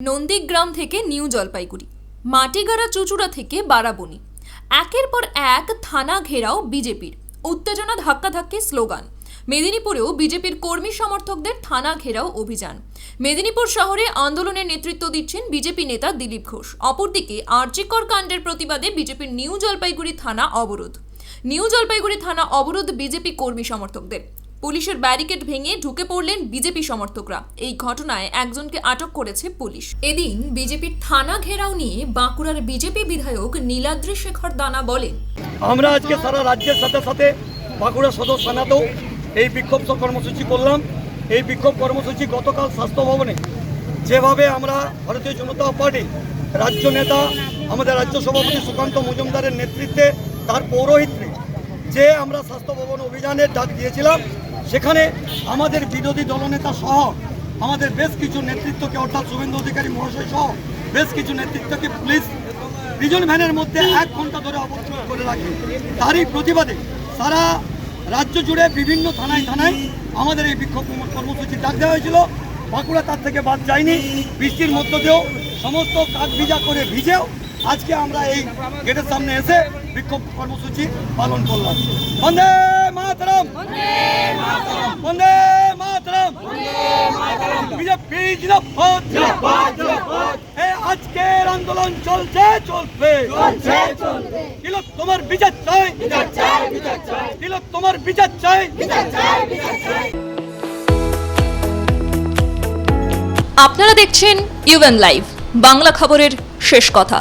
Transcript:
নন্দীগ্রাম থেকে নিউ জলপাইগুড়ি, মাটিগাড়া চুচুড়া থেকে বারাবণী। একের পর এক থানা ঘেরাও বিজেপির। উত্তেজনা ধাক্কাধাক্কি স্লোগান। মেদিনীপুরেও বিজেপির কর্মী সমর্থকদের থানা ঘেরাও অভিযান। মেদিনীপুর শহরে আন্দোলনের নেতৃত্ব দিচ্ছেন বিজেপি নেতা দিলীপ ঘোষ। অপরদিকে আর্জিকর কাণ্ডের প্রতিবাদে বিজেপির নিউ জলপাইগুড়ি থানা অবরোধ। নিউ জলপাইগুড়ি থানা অবরোধ বিজেপি কর্মী সমর্থকদের। পুলিশের ব্যারিকেড ভেঙে ঢুকে পড়লেন বিজেপি সমর্থকরা। এই ঘটনায় একজনকে আটক করেছে পুলিশ। এদিন বিজেপির থানা ঘেরাও নিয়ে বাঁকুড়ার বিজেপি বিধায়ক নীলাদ্রি শেখর দানা বলেন, আমরা আজকে সারা রাজ্যের সাথে সাথে বাঁকুড়া সদর থানাতেও এই বিক্ষোভ কর্মসূচি করলাম। এই বিক্ষোভ কর্মসূচি গতকাল স্বাস্থ্য ভবনে। যেভাবে আমরা ভারতীয় জনতা পার্টি রাজ্য নেতা, আমাদের রাজ্য সভাপতি সুকান্ত মজুমদারের নেতৃত্বে তার পৌরোহিত্যে যে আমরা স্বাস্থ্য ভবন অভিযানের ডাক দিয়েছিলাম সেখানে আমাদের বিরোধী দলনেতা সহ আমাদের বেশ কিছু নেতৃত্বকে, অর্থাৎ শুভেন্দু অধিকারী মহাশয় সহ বেশ কিছু নেতৃত্বকে পুলিশ রিজন ভ্যানের মধ্যে এক ঘণ্টা ধরে অবস্থান করে রাখে। তারই প্রতিবাদে সারা রাজ্য জুড়ে বিভিন্ন থানায় থানায় আমাদের এই বিক্ষোভ কর্মসূচি ডাক দেওয়া হয়েছিল। বাঁকুড়া তার থেকে বাদ যায়নি। বৃষ্টির মধ্য দিয়েও সমস্ত কাক ভিজা করে ভিজেও আজকে আমরা এই গেটের সামনে এসে বিক্ষোভ কর্মসূচি পালন করলাম। বন্দে মাতরম! বন্দে মাতরম। বিজেপি জিন্দাবাদ। এই আজকের আন্দোলন চলছে চলবে। তিলক তোমার বিচার চাই। তিলক তোমার বিচার চাই। আপনারা দেখছেন ইউএন লাইভ বাংলা খবরের শেষ কথা।